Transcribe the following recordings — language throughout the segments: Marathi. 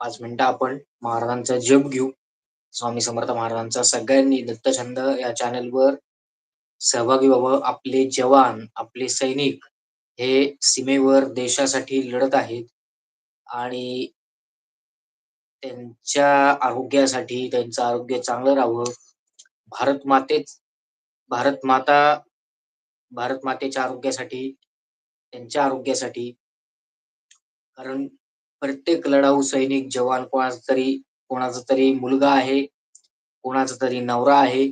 पाच मिनिटं आपण महाराजांचा जप घेऊ. स्वामी समर्थ महाराजांचा सगळ्यांनी दत्तछंद या चॅनलवर सहभागी व्हावं. आपले जवान आपले सैनिक हे सीमेवर देशासाठी लढत आहेत. आणि त्यांच्या आरोग्यासाठी त्यांचं आरोग्य चांगलं राहावं. भारत मातेच भारत माता भारत मातेच्या आरोग्यासाठी त्यांच्या आरोग्यासाठी. कारण प्रत्येक लढाऊ सैनिक जवान कोणाचा तरी कोणाचा तरी मुलगा आहे कोणाचा तरी नवरा आहे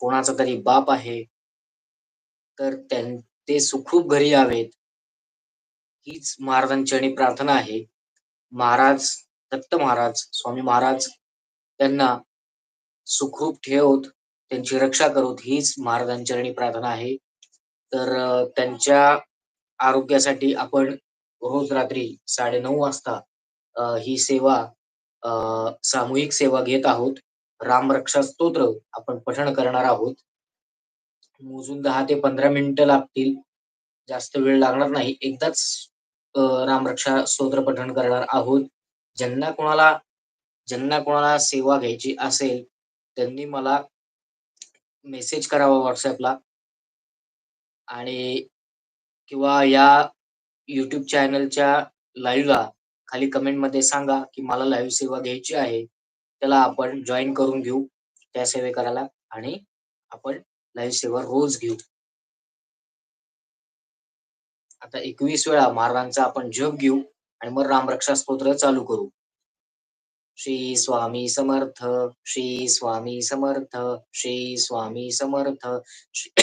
कोणाचा तरी बाप आहे. तर ते सुखरूप घरी यावेत. हीच महाराजांची प्रार्थना आहे. महाराज दत्त महाराज स्वामी महाराज त्यांना सुखरूप ठेवत त्यांची रक्षा करोत हीच महाराजांची प्रार्थना आहे. तर त्यांच्या आरोग्यासाठी आपण रोज रात्री साडे नऊ वाजता ही सेवा सामूहिक सेवा घेत आहोत. रामरक्षा स्तोत्र आपण पठण करणार आहोत. मोजून दहा ते पंधरा मिनिटं लागतील. जास्त वेळ लागणार नाही. एकदाच रामरक्षा स्तोत्र पठण करणार आहोत. ज्यांना कोणाला ज्यांना कोणाला सेवा घ्यायची असेल त्यांनी मला मेसेज करावा व्हॉट्सअपला आणि किंवा या युट्यूब चॅनलच्या लाईव्हला खाली कमेंटमध्ये सांगा की मला लाईव्ह सेवा घ्यायची आहे. त्याला आपण जॉईन करून घेऊ त्या सेवे करायला आणि आपण लाईव्ह सेवा रोज घेऊ. आता एकवीस वेळा महाराजांचा आपण जप घेऊ आणि मग रामरक्षा स्तोत्र चालू करू. श्री स्वामी समर्थ श्री स्वामी समर्थ श्री स्वामी समर्थ श्री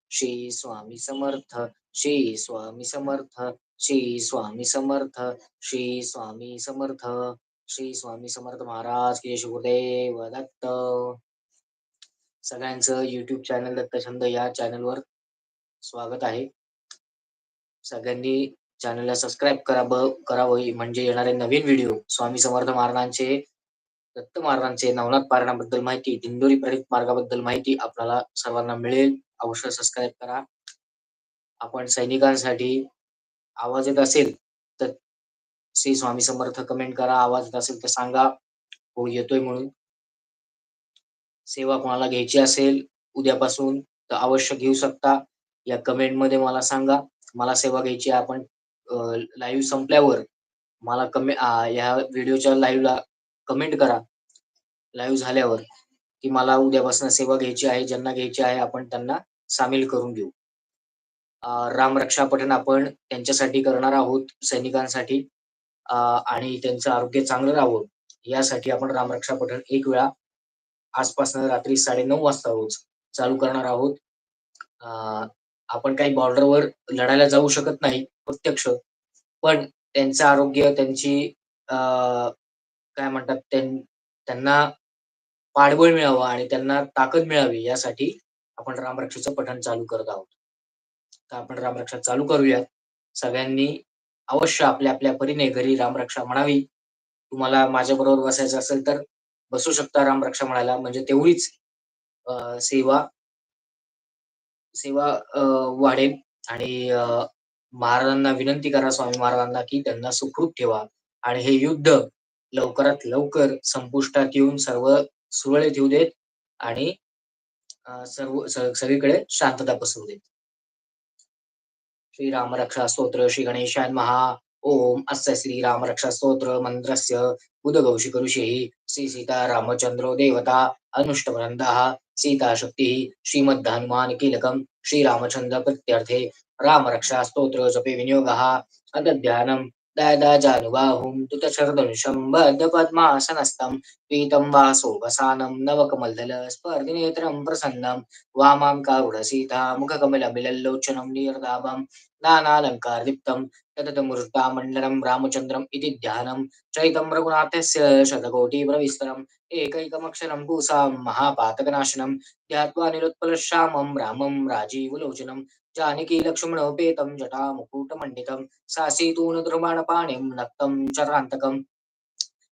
श्री स्वामी समर्थ श्री स्वामी समर्थ श्री स्वामी समर्थ श्री स्वामी समर्थ श्री स्वामी समर्थ महाराज की गुरुदेव दत्त. सगळ्यांचं युट्यूब चॅनल दत्त छंद या चॅनलवर स्वागत आहे. सगळ्यांनी चॅनलला सबस्क्राईब करावं करावं म्हणजे येणारे नवीन व्हिडिओ स्वामी समर्थ महाराजांचे दत्त महाराजांचे नवनाथ पारणाबद्दल माहिती दिंडोरी प्रेरित मार्गाबद्दल माहिती आपल्याला सर्वांना मिळेल. अवश्य सबस्क्राईब करा. आपण सैनिकांसाठी आवाज येत असेल तर श्री स्वामी समर्थ कमेंट करा. आवाज येत असेल तर सांगा. हो येतोय म्हणून. सेवा कोणाला घ्यायची असेल उद्यापासून तर अवश्य घेऊ शकता. या कमेंटमध्ये मला सांगा. मला सेवा घ्यायची आपण लाईव्ह संपल्यावर मला कमे या व्हिडिओच्या लाईव्हला कमेंट करा. लाईव्ह झाल्यावर की मला उद्यापासून सेवा घ्यायची आहे ज्यांना घ्यायची आहे आपण त्यांना सामील करून घेऊ. राम रक्षा पठण आपण त्यांच्यासाठी करणार आहोत सैनिकांसाठी आणि त्यांचं आरोग्य चांगलं राहावं यासाठी आपण रामरक्षा पठण एक वेळा आजपासून रात्री साडे नऊ वाजता रोज चालू करणार आहोत. आपण काही बॉर्डरवर लढायला जाऊ शकत नाही प्रत्यक्ष पण त्यांचं आरोग्य त्यांची काय म्हणतात त्यांना पाठबळ मिळावं आणि त्यांना ताकद मिळावी यासाठी आपण रामरक्षाचं पठण चालू करत आहोत. तर आपण रामरक्षा चालू करूयात. सगळ्यांनी अवश्य आपल्या आपल्या परीने घरी रामरक्षा म्हणावी. तुम्हाला माझ्या बरोबर बसायचं असेल तर बसू शकता रामरक्षा म्हणायला. म्हणजे तेवढीच सेवा सेवा वाढेल. आणि महाराजांना विनंती करा स्वामी महाराजांना की त्यांना सुखरूप ठेवा. आणि हे युद्ध लवकरात लवकर संपुष्टात येऊन सर्व सुरळीत येऊ देत. आणि सर्व सगळीकडे शांतता पसरू देत. श्रीराम रक्षा स्तोत्र श्री गणेशाय महा ओम अस्य श्रीराम रक्षा स्तोत्र मंत्रस्य. उदगौशी करुषेहि श्री सीता रामचंद्रो देवता. अनुष्टवृंदः सीता शक्ती. श्रीमद् हनुमान कीलकम. श्रीरामचंद्र प्रत्यर्थे. राम रक्षा स्तोत्र जपे विनियोग. अदध्यानम दादाजानुबाहुं तुतशरधनुषं बद्धपद्मासनस्थं पीतं वासोपसानं नवकमलदलस्पर्धिनेत्रं प्रसन्नं वामां कारुणसीता मुखकमलमिलल्लोचनं नीरदाभं नानालङ्कारदीप्तं तततमूर्तामण्डलं रामचन्द्रम् इति ध्यानं चैतं रघुनाथस्य शतकोटिप्रविस्तरम् एकैकमक्षरं पूसां महापातकनाशनं ध्यात्वा निरुत्पलश्यामं रामं राजीवलोचनं जानकी लक्ष्मणोपेतं जटामुकुटमण्डितं सासीतून द्रुमाणपाणिं नक्तं चरान्तकम्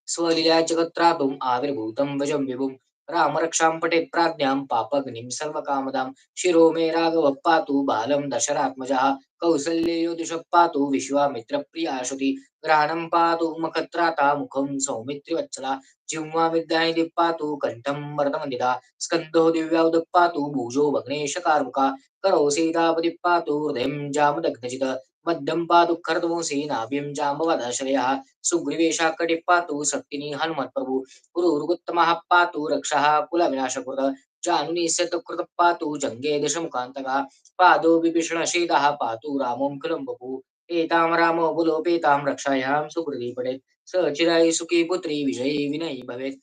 स्वलीला जगत्रातुम् आविर्भूतं भजं विभुं रामरक्षां पटे प्राज्ञां पापग्निं सर्वकामदां। शिरो मे राघव पातु बालं दशरात्मजः कौसल्ययोतिषः पातु विश्वामित्रप्रियाशुति ग्रहणं पातु मखत्राता मुखं सौमित्रिवत्सला जिह्वा विद्यानिधिः पातु कण्ठं मरतमन्दिता स्कन्धो दिव्याउदः पातु भुजो भग्नेशकार्मुका करौ सीतापतिः पातु हृदयं जामदग्नजित मध्यं पातु खर्दमोऽसि नाभ्यं जाम्बवदाश्रयः सुग्रीवेशः कटिः पातु शक्तिनी हनुमत्प्रभु। गुरुरुगुत्तमः पातु रक्षः कुलविनाशकृत जानुनीस्यतकृतः पातु जङ्गे दशमुखान्तकः। पादो विभीषणशीतः पातु रामों कुलं बभू एतां रामो बुलोपेतां रक्षायां सुकृती पडेत् स सुखी पुत्री विजयी विनयी भवेत्।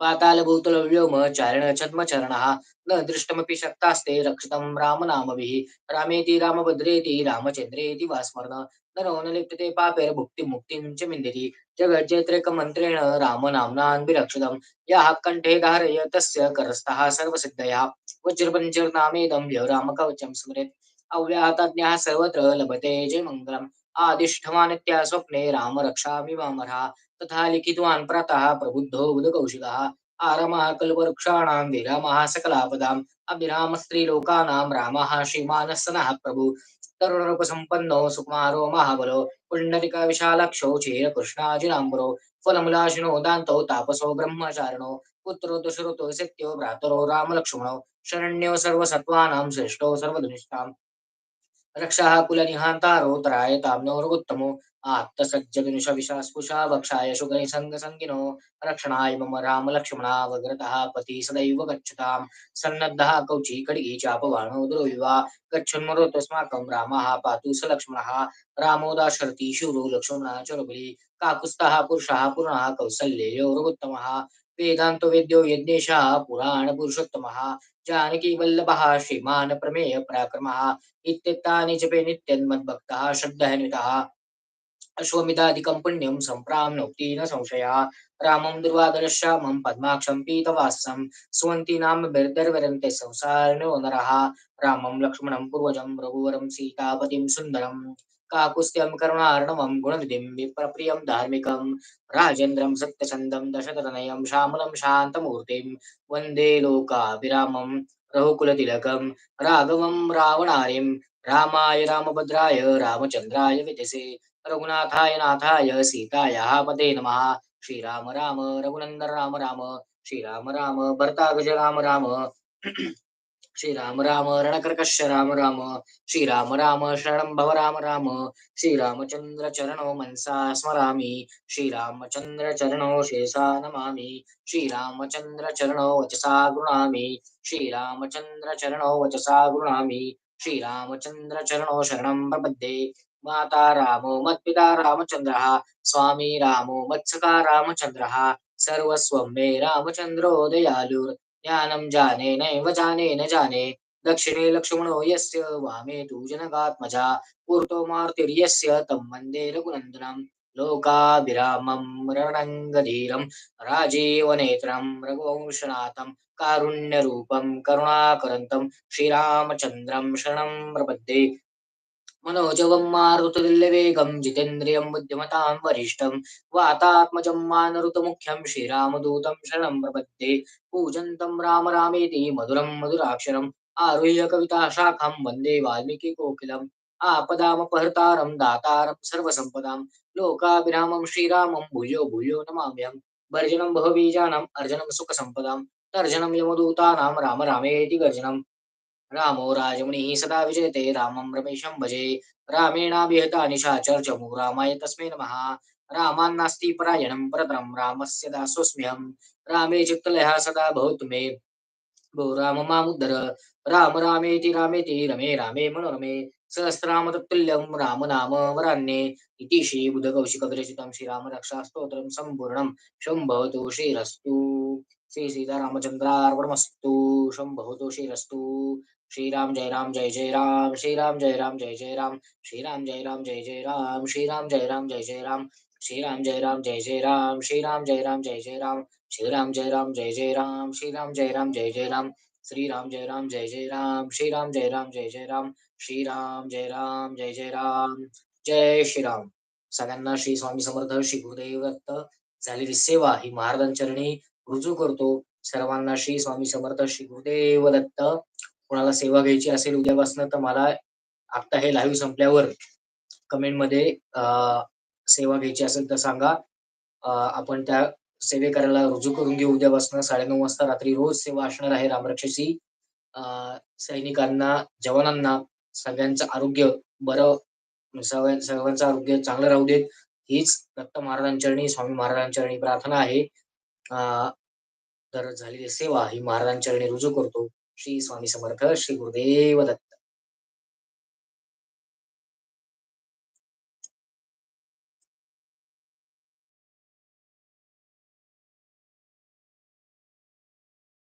पातालभूतलव्योम चारण छद्मचरणः न दृष्टमपि शक्तास्ते रक्षितं रामनामभिः। रामेति रामभद्रेति रामचन्द्रेति वा स्मरण। नरो न लिप्यते पापैर्भुक्तिं मुक्तिं च मिन्दति। जगज्जेत्रैकमन्त्रेण रामनाम्नान्विरक्षितं यः कण्ठे धारय तस्य करस्तः सर्वसिद्धयः। वज्रपञ्चर्नामेदं यो रामकवचं स्मरेत्। अव्याहताज्ञः सर्वत्र लभते जयमङ्गलम्। आदिष्ठमानित्या स्वप्ने राम रक्षामि वामरः तथा लिखितवान् प्रातः प्रबुद्धो बुधकौशिकः। आरमः कल्पवृक्षाणां विरामः सकलापदाम्। अभिरामस्त्रीलोकानां रामः श्रीमानः सनः प्रभु। तरुणरूपसम्पन्नो सुकुमारो महाबलो। पुण्डरिकविशालक्षो चेरकृष्णाजिनाम्बरो। फलमुलाशिनो दान्तो तापसो ब्रह्मचारिणो। पुत्रो दशरथो सत्यो भ्रातरो रामलक्ष्मणो। शरण्यो सर्वसत्त्वानां श्रेष्ठो सर्वधनिष्ठाम्। रक्षः कुलनिहान्तारो त्रायताम्नो रघुत्तमो। आत्तसज्जविनुषविशास्पुषा वक्षाय शुगनिसङ्गसङ्गिनो रक्षणाय मम रामलक्ष्मणा वग्रतः पति सदैव गच्छताम्। सन्नद्धः कौची कडिगी चापवाणो दुर्विवा गच्छन्मरोतस्माकं रामः पातु स लक्ष्मणः रामो शूरो लक्ष्मणः च काकुस्तः काकुत्स्थः पुरुषः पूर्णः कौसल्येयो रघुत्तमः वेदान्तो वेद्यो यज्ञेशः पुराणपुरुषोत्तमः जानकी वल्लभः श्रीमान् प्रमेय पराक्रमः। इत्येतानि जपे नित्यन्मद्भक्तः श्रद्धहन्वितः अश्वमिदादिकं पुण्यं सम्प्राम्नोक्ति न संशयः। रामं दुर्वादरश्यामं पद्माक्षं पीतवासं। सुवन्ति नाम बिर्दर्वरन्ते संसारिणो नरः। रामं लक्ष्मणं पूर्वजं रघुवरं सीतापतिं सुन्दरं। काकुस्त्यं करुणार्णवं गुणनिधिं विप्रप्रियं धार्मिकं। राजेन्द्रं सत्यचन्दं दशरथनयं श्यामलं शान्तमूर्तिं। वन्दे लोकाभिरामं रघुकुलतिलकं राघवं रावणारिं। रामाय रामभद्राय रामचन्द्राय विदसे। रघुनाथाय नाथाय सीतायाः पते नमः। श्रीराम राम रघुनंदन राम राम श्रीराम राम भर्तागज राम राम। श्रीराम राम रणकर्कश राम राम श्रीराम राम शरणं भव राम राम। श्रीरामचन्द्र चरणो मनसा स्मरामि। श्रीरामचन्द्र चरणो शेषा नमामि। श्रीरामचन्द्र चरणो वचसा गृणामि श्रीरामचन्द्र चरणो वचसा गृणामि श्रीरामचन्द्र चरणो शरणं प्रपद्ये। माता रामो मत्पिता रामचन्द्रः स्वामी रामो मत्सका रामचन्द्रः सर्वस्वं मे रामचन्द्रो दयालुर् ज्ञानं जाने नैव जाने न जाने दक्षिणे लक्ष्मणो यस्य वामे तु जनकात्मजा पूर्तो मार्तिर्यस्य तं वन्दे रघुनन्दनं। लोकाभिरामं रणङ्गधीरं राजीवनेत्रं रघुवंशनाथं कारुण्यरूपं करुणाकरन्तं श्रीरामचन्द्रं शरणं प्रपद्ये। मनोजवं मारुतुल्यवेगं जितेन्द्रियं बुद्धिमतां वरिष्ठं वातात्मजं मानरुतमुख्यं श्रीरामदूतं शरणं प्रपद्ये पूजन्तं राम रामेति मधुरं मधुराक्षरम् आरुह्य कविताशाखां वन्दे वाल्मीकिकोकिलम् आपदामपहर्तारं दातारं सर्वसम्पदां लोकाभिरामं श्रीरामं भूयो भूयो नमाम्यहं भर्जनं बहुबीजानाम् अर्जनं सुखसम्पदां तर्जनं यमदूतानां राम रामेति गर्जनम् रामो राजमुनिः सदा विजयते रामं रमेशं भजे। रामेणाभिहता निशाचर्चमु रामाय तस्मै नमः। रामान्नास्ति परायणं परतरं रामस्य दासोऽस्म्यहं। रामे चित्तलयः सदा भवतु मे। भो राम मामुद्धर राम रामेति रामेति रमे रामे मनोरमे। सहस्रनाम तत्तुल्यं राम नाम वरान्ये। इति श्री श्रीरामरक्षास्तोत्रं विरचितं श्रीराम रक्षास्तोत्रं सम्पूर्णं शंभवतु श्रीरस्तु। श्री सीतारामचंद्रार्पणमस्तु शंभवतु श्रीरस्तु। श्रीराम जय राम जय जय राम श्रीराम जय राम जय जय राम श्रीराम जय राम जय जय राम श्रीराम जय राम जय जय राम श्रीराम जय राम जय जय राम श्रीराम जय राम जय जय राम श्रीराम जय राम जय जय राम श्रीराम जय राम जय जय राम श्रीराम जय राम जय जय राम श्रीराम जय राम जय जय राम श्रीराम जय राम जय जय राम जय श्रीराम सगळ्यांना श्री स्वामी समर्थ श्री गुरुदेव दत्त झालेली सेवा ही महाराजांचरणी रुजू करतो सर्वांना श्री स्वामी समर्थ श्री गुरुदेव दत्त कोणाला सेवा घ्यायची असेल उद्यापासून तर मला आता हे लाईव्ह संपल्यावर कमेंटमध्ये सेवा घ्यायची असेल तर सांगा. आपण त्या सेवेकऱ्याला रुजू करून घेऊ उद्यापासून. साडेनऊ वाजता रात्री रोज सेवा असणार आहे रामरक्षसी. सैनिकांना जवानांना सगळ्यांचं आरोग्य बरं सगळ्या- सर्वांचं आरोग्य चांगलं राहू देत. हीच दत्त महाराजांचरणी स्वामी महाराजांचरणी प्रार्थना आहे. तर झालेली सेवा ही महाराजांचरणी रुजू करतो. श्री स्वामी समर्थ श्री गुरुदेव दत्त